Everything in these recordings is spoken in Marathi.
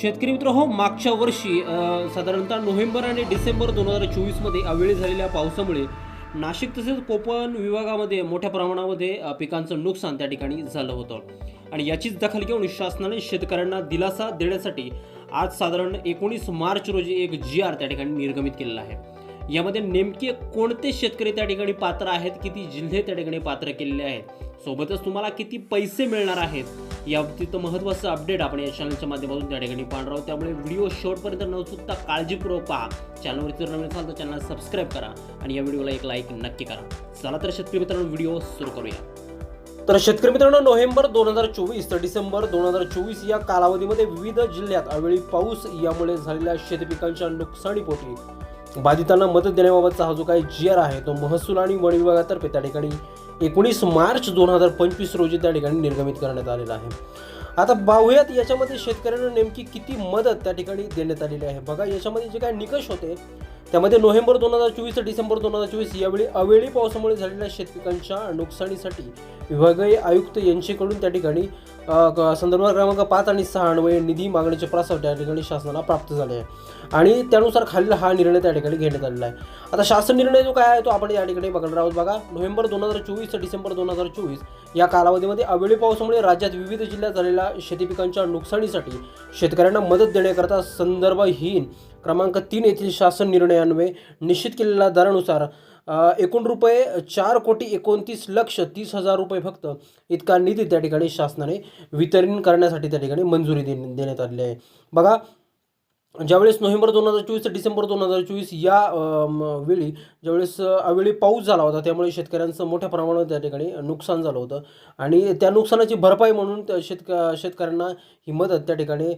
शेतकरी मित्र हो मागच्या वर्षी साधारणतः नोव्हेंबर आणि डिसेंबर दोन हजार चोवीसमध्ये अवेळी झालेल्या पावसामुळे नाशिक तसेच कोकण विभागामध्ये मोठ्या प्रमाणामध्ये पिकांचं नुकसान त्या ठिकाणी झालं होतं. आणि याचीच दखल घेऊन शासनाने शेतकऱ्यांना दिलासा देण्यासाठी आज साधारण एकोणीस मार्च रोजी एक जी आर त्या ठिकाणी निर्गमित केलेला आहे. यामध्ये नेमके कोणते शेतकरी त्या ठिकाणी पात्र आहेत? किती जिल्हे त्या ठिकाणी पात्र केलेले आहेत? सोबतच तुम्हाला किती पैसे मिळणार आहेत? याबाबतीत महत्त्वाचं अपडेट आपण या चॅनलच्या माध्यमातून त्या ठिकाणी पाहणार आहोत. त्यामुळे व्हिडिओ शेवटपर्यंत न चुकता काळजीपूर्वक पहा. चॅनलवरती जर नवीन असाल तर चॅनल सबस्क्राईब करा आणि या व्हिडिओला एक लाईक नक्की करा. चला तर शेतकरी मित्रांनो व्हिडिओ सुरू करूया. तर शेतकरी मित्रांनो नोव्हेंबर दोन हजार चोवीस तर डिसेंबर दोन हजार चोवीस या कालावधीमध्ये विविध जिल्ह्यात अवेळी पाऊस यामुळे झालेल्या शेतपिकांच्या नुकसानीपोटी बाधितांना मदत देण्याबाबतचा हा जो काही जी आर आहे तो महसूल आणि वन विभागातर्फे त्या ठिकाणी एकोणीस मार्च दोन हजार पंचवीस रोजी त्या ठिकाणी निर्गमित करण्यात आलेला आहे. आता पाहूयात याच्यामध्ये शेतकऱ्यांना नेमकी किती मदत त्या ठिकाणी देण्यात आलेली आहे. बघा याच्यामध्ये जे काही निकष होते त्यामध्ये नोव्हेंबर दोन हजार चोवीस ते डिसेंबर दोन हजार चोवीस यावेळी अवेळी पावसामुळे झालेल्या शेतपिकांच्या नुकसानीसाठी विभागीय आयुक्त यांच्याकडून त्या ठिकाणी संदर्भ क्रमांक पाच आणि सहा अन्वये निधी मागण्याचे प्रस्ताव त्या ठिकाणी शासनाला प्राप्त झाले आहे. आणि त्यानुसार खालील हा निर्णय त्या ठिकाणी घेण्यात आलेला आहे. आता शासन निर्णय जो काय आहे तो आपण या ठिकाणी बघणार आहोत बघा. नोव्हेंबर दोन हजार चोवीस ते डिसेंबर दोन हजार चोवीस या कालावधीमध्ये अवेळी पावसामुळे राज्यात विविध जिल्ह्यात झालेल्या शेती पिकांच्या नुकसानीसाठी शेतकऱ्यांना मदत देण्याकरता संदर्भहीन क्रमांक तीन येथील शासन निर्णयान्वये निश्चित केलेल्या दरानुसार एकूण रुपये चार कोटी एकोणतीस लक्ष तीस हजार रुपये फक्त इतका निधी त्या ठिकाणी शासनाने वितरण करण्यासाठी त्या ठिकाणी मंजुरी दे देण्यात आलेली आहे. बघा ज्यावेळेस नोव्हेंबर दोन हजार चोवीस ते डिसेंबर दोन हजार चोवीस या वेळी ज्यावेळेस अवेळी पाऊस झाला होता त्यामुळे शेतकऱ्यांचं मोठ्या प्रमाणात त्या ठिकाणी नुकसान झालं होतं. आणि त्या नुकसानाची भरपाई म्हणून त्या शेतक शेतकऱ्यांना ही मदत त्या ठिकाणी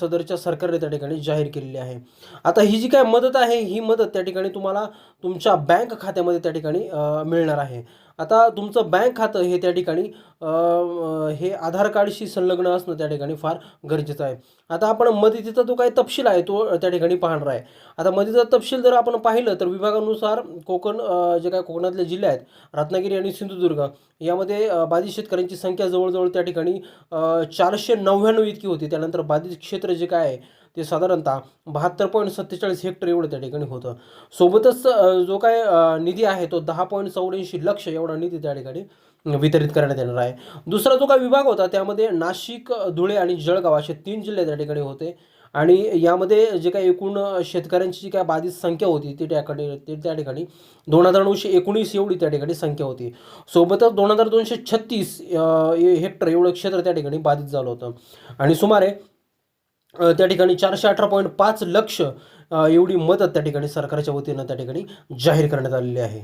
सदरच्या सरकारने त्या ठिकाणी जाहीर केलेली आहे. आता ही जी काय मदत आहे ही मदत त्या ठिकाणी तुम्हाला तुमच्या बँक खात्यामध्ये त्या ठिकाणी मिळणार आहे. आता तुमचं बँक खातं हे त्या ठिकाणी हे आधार कार्डशी संलग्न असणं त्या ठिकाणी फार गरजेचं आहे. आता आपण मदतीचा जो काही तपशील आहे तो त्या ठिकाणी पाहणार आहे. आता मदतीचा तपशील जर आपण पाहिलं तर विभागानुसार कोकण जे काय कोकणातले जिल्हे आहेत रत्नागिरी आणि सिंधुदुर्ग यामध्ये बाधित शेतकऱ्यांची संख्या जवळजवळ त्या ठिकाणी चारशे नव्याण्णव इतकी होती. त्यानंतर बाधित क्षेत्र जे काय आहे ते साधारणतः बहात्तर पॉईंट सत्तेचाळीस हेक्टर एवढं त्या ठिकाणी होतं. सोबतच जो काय निधी आहे तो दहा पॉईंट चौऱ्याऐंशी लक्ष एवढा निधी त्या ठिकाणी वितरित करण्यात येणार आहे. दुसरा जो काय विभाग होता त्यामध्ये नाशिक धुळे आणि जळगाव असे तीन जिल्हे त्या ठिकाणी होते. आणि यामध्ये जे काही एकूण शेतकऱ्यांची जी काय बाधित संख्या होती ती त्याकडे ते त्या ठिकाणी दोन हजार नऊशे एकोणीस एवढी त्या ठिकाणी संख्या होती. सोबतच दोन हजार दोनशे छत्तीस हेक्टर एवढं क्षेत्र त्या ठिकाणी बाधित झालं होतं. आणि सुमारे त्या ठिकाणी चारशे अठरा पॉईंट पाच लक्ष एवढी मदत त्या ठिकाणी सरकारच्या वतीनं त्या ठिकाणी जाहीर करण्यात आलेली आहे.